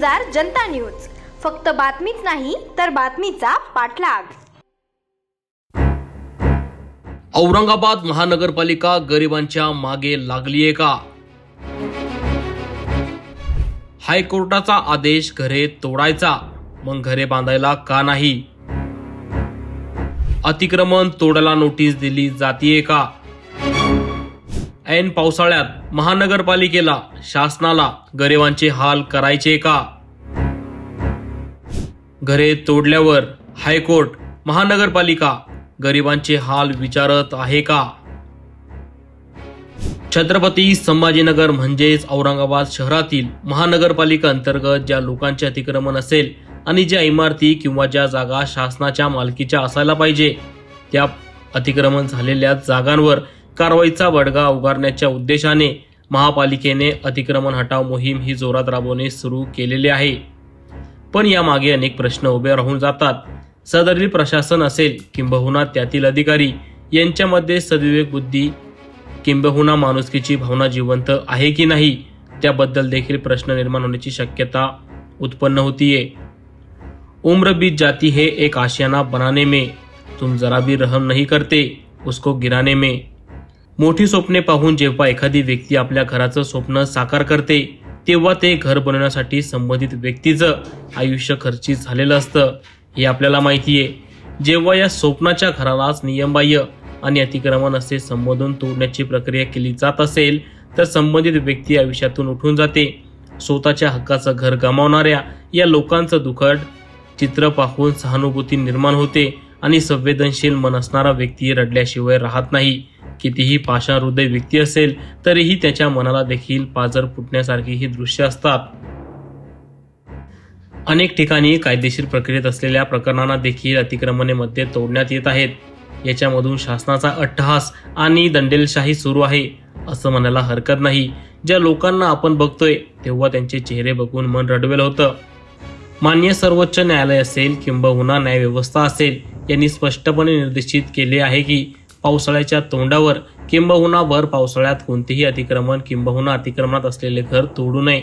गुंजार जनता news. फक्त बातमीच नाही तर बातमीचा पाठलाग. औरंगाबाद महानगरपालिका गरिबांच्या मागे लागलीये का? हायकोर्टाचा आदेश घरे तोडायचा मग घरे बांधायला का नाही? अतिक्रमण तोडायला नोटीस दिली जातीये का? ऐन पावसाळ्यात महानगरपालिकेला शासनाला गरिबांचे हाल करायचे का? घरे तोडल्यावर हायकोर्ट महानगरपालिका गरिबांचे हाल विचारत आहे का? छत्रपती संभाजीनगर म्हणजेच औरंगाबाद शहरातील महानगरपालिका अंतर्गत ज्या लोकांचे अतिक्रमण असेल आणि ज्या इमारती किंवा ज्या जागा शासनाच्या मालकीच्या असायला पाहिजे त्या अतिक्रमण झालेल्या जागांवर कारवाईचा बडगा उगारण्याच्या उद्देशाने महापालिकेने अतिक्रमण हटाव मोहीम ही जोरात राबवणे सुरू केलेले आहे. पण यामागे अनेक प्रश्न उभे राहून जातात. सदरील प्रशासन असेल किंबहुना त्यातील अधिकारी यांच्यामध्ये सद्विवेक बुद्धी किंबहुना माणुसकीची भावना जिवंत आहे की नाही त्याबद्दल देखील प्रश्न निर्माण होण्याची शक्यता उत्पन्न होतीये. उम्र बीत जाती है एक आशियाना बनाने में तुम जरा भी रहम नहीं करते उसको गिराने में. मोठी स्वप्ने पाहून जेव्हा एखादी व्यक्ती आपल्या घराचं स्वप्न साकार करते तेव्हा ते घर बनवण्यासाठी संबंधित व्यक्तीचं आयुष्य खर्चित झालेलं असतं. हे आपल्याला माहिती आहे जेव्हा या स्वप्नाच्या घरालाच नियमबाह्य आणि अतिक्रमण असे संबोधून तोडण्याची प्रक्रिया केली जात असेल तर संबंधित व्यक्ती आयुष्यातून उठून जाते. स्वतःच्या हक्काचं घर गमावणाऱ्या या लोकांचं दुखट चित्र पाहून सहानुभूती निर्माण होते आणि संवेदनशील मन असणारा व्यक्ती रडल्याशिवाय राहत नाही. कितीही पाषाण हृदय व्यक्ती असेल तरीही त्याच्या मनाला देखील पाजर फुटण्यासारखी ही दृश्य असतात. अनेक ठिकाणी कायदेशीर प्रक्रियेत असलेल्या प्रकरणांना देखील अतिक्रमणे मध्ये तोडण्यात येत आहेत. याच्यामधून शासनाचा अट्टहास आणि दंडेलशाही सुरू आहे असं म्हणायला हरकत नाही. ज्या लोकांना आपण बघतोय तेव्हा त्यांचे चेहरे बघून मन रडवेल होतं. मान्य सर्वोच्च न्यायालय असेल किंबहुना न्यायव्यवस्था असेल यांनी स्पष्टपणे निर्देशित केले आहे की पावसाळ्याच्या तोंडावर. किंबहुना वर पावसाळ्यात कोणतेही अतिक्रमण किंबहुना अतिक्रमणात असलेले घर तोडू नये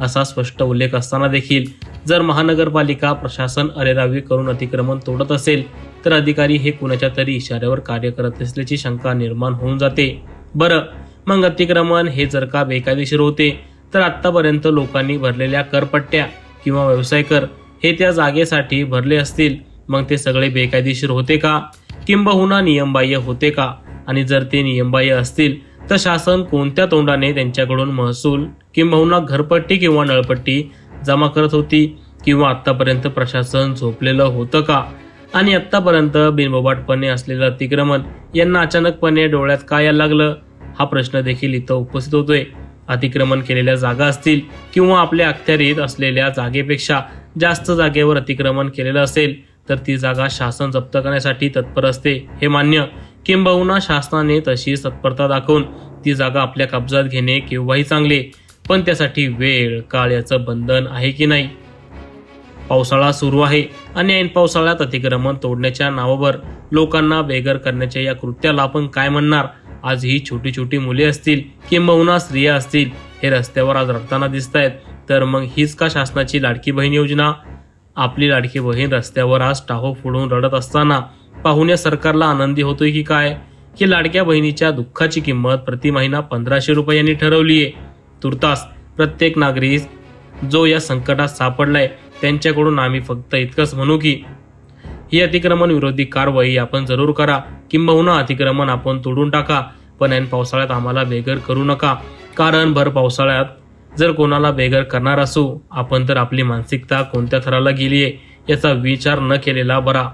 असा स्पष्ट उल्लेख असताना देखील. जर महानगरपालिका प्रशासन अरेरावी करून अतिक्रमण तोडत असेल तर अधिकारी हे कुणाच्या तरी इशाऱ्यावर कार्य करत असल्याची शंका निर्माण होऊन जाते. बरं मग अतिक्रमण हे जर का बेकायदेशीर होते तर आत्तापर्यंत लोकांनी भरलेल्या करपट्ट्या किंवा व्यवसाय कर हे त्या जागेसाठी भरले असतील मग ते सगळे बेकायदेशीर होते का? किंबहुना नियमबाह्य होते का? आणि जर ते नियमबाह्य असतील तर शासन कोणत्या तोंडाने त्यांच्याकडून महसूल किंबहुना घरपट्टी किंवा नळपट्टी जमा करत होती? किंवा आत्तापर्यंत प्रशासन झोपलेलं होतं का? आणि आत्तापर्यंत बिनबोबाटपणे असलेलं अतिक्रमण यांना अचानकपणे डोळ्यात काय यायला लागलं? हा प्रश्न देखील इथं उपस्थित होतोय. अतिक्रमण केलेल्या जागा असतील किंवा आपल्या अखत्यारीत असलेल्या जागेपेक्षा जास्त जागेवर अतिक्रमण केलेलं असेल तर ती जागा शासन जप्त करण्यासाठी तत्पर असते. हे मान्य किंबहुना शासनाने तशी तत्परता दाखवून ती जागा आपल्या कब्जात घेणे केव्हाही चांगले पण त्यासाठी वेळ काळ याचं बंधन आहे की नाही? पावसाळा सुरू आहे. आणि ऐन पावसाळ्यात अतिक्रमण तोडण्याच्या नावावर लोकांना बेघर करण्याच्या या कृत्याला आपण काय म्हणणार? आज ही छोटी छोटी मुले असतील किंबहुना स्त्रिया असतील हे रस्त्यावर आज रडताना दिसत आहेत तर मग हीच का शासनाची लाडकी बहीण योजना? आपली लाडकी बहीण रस्त्यावर आज टाहो फोडून रडत असताना पाहुण्या सरकारला आनंदी होतोय की काय? की लाडक्या बहिणीच्या दुःखाची किंमत प्रति महिना पंधराशे रुपयांनी ठरवली आहे. तुर्तास प्रत्येक नागरिक जो या संकटात सापडलाय त्यांच्याकडून आम्ही फक्त इतकंच म्हणू की ही अतिक्रमण विरोधी कारवाई आपण जरूर करा. किंबहुना अतिक्रमण आपण तोडून टाका. पण ऐन पावसाळ्यात आम्हाला बेघर करू नका. कारण भर पावसाळ्यात जर कोणाला बेघर करणार असू आपण तर आपली मानसिकता कोणत्या थराला गेली आहे याचा विचार न केलेला बरा.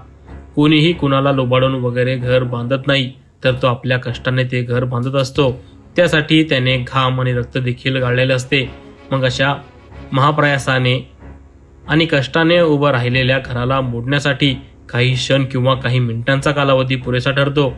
कोणीही कुणाला लोबाडून वगैरे घर बांधत नाही तर तो आपल्या कष्टाने ते घर बांधत असतो. त्यासाठी त्याने घाम आणि रक्त देखील गाळलेले असते. मग अशा महाप्रयासाने आणि कष्टाने उभं राहिलेल्या घराला मोडण्यासाठी काही क्षण किंवा काही मिनिटांचा कालावधी पुरेसा ठरतो.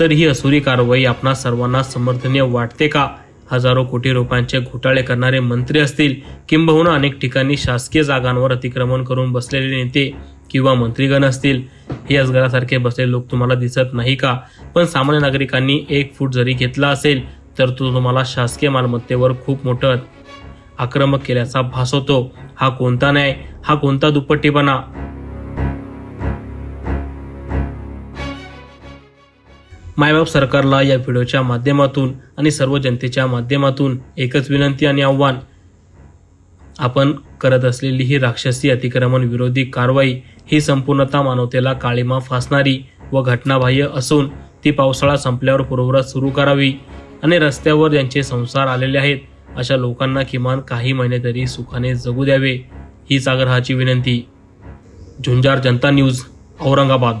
तर ही असुरी कारवाई आपणा सर्वांना समर्थनीय वाटते का? हजारो कोटी रुपयांचे घोटाळे करणारे मंत्री असतील किंबहुना अनेक ठिकाणी शासकीय जागांवर अतिक्रमण करून बसलेले नेते किंवा मंत्रीगण असतील. हे अजगरासारखे बसलेले लोक तुम्हाला दिसत नाही का? पण सामान्य नागरिकांनी एक फूट जरी घेतला असेल तर तो तुम्हाला शासकीय मालमत्तेवर खूप मोठं आक्रमक केल्याचा भास होतो. हा कोणता न्याय? हा कोणता दुपट्टीपणा? मायबाप सरकारला या व्हिडिओच्या माध्यमातून आणि सर्व जनतेच्या माध्यमातून एकच विनंती आणि आव्हान. आपण करत असलेली ही राक्षसी अतिक्रमण विरोधी कारवाई ही संपूर्णतः मानवतेला काळीमा फासणारी व घटनाबाह्य असून ती पावसाळा संपल्यावर पूर्ववत सुरू करावी आणि रस्त्यावर ज्यांचे संसार आलेले आहेत अशा लोकांना किमान काही महिने तरी सुखाने जगू द्यावे हीच आग्रहाची विनंती. झुंजार जनता न्यूज औरंगाबाद.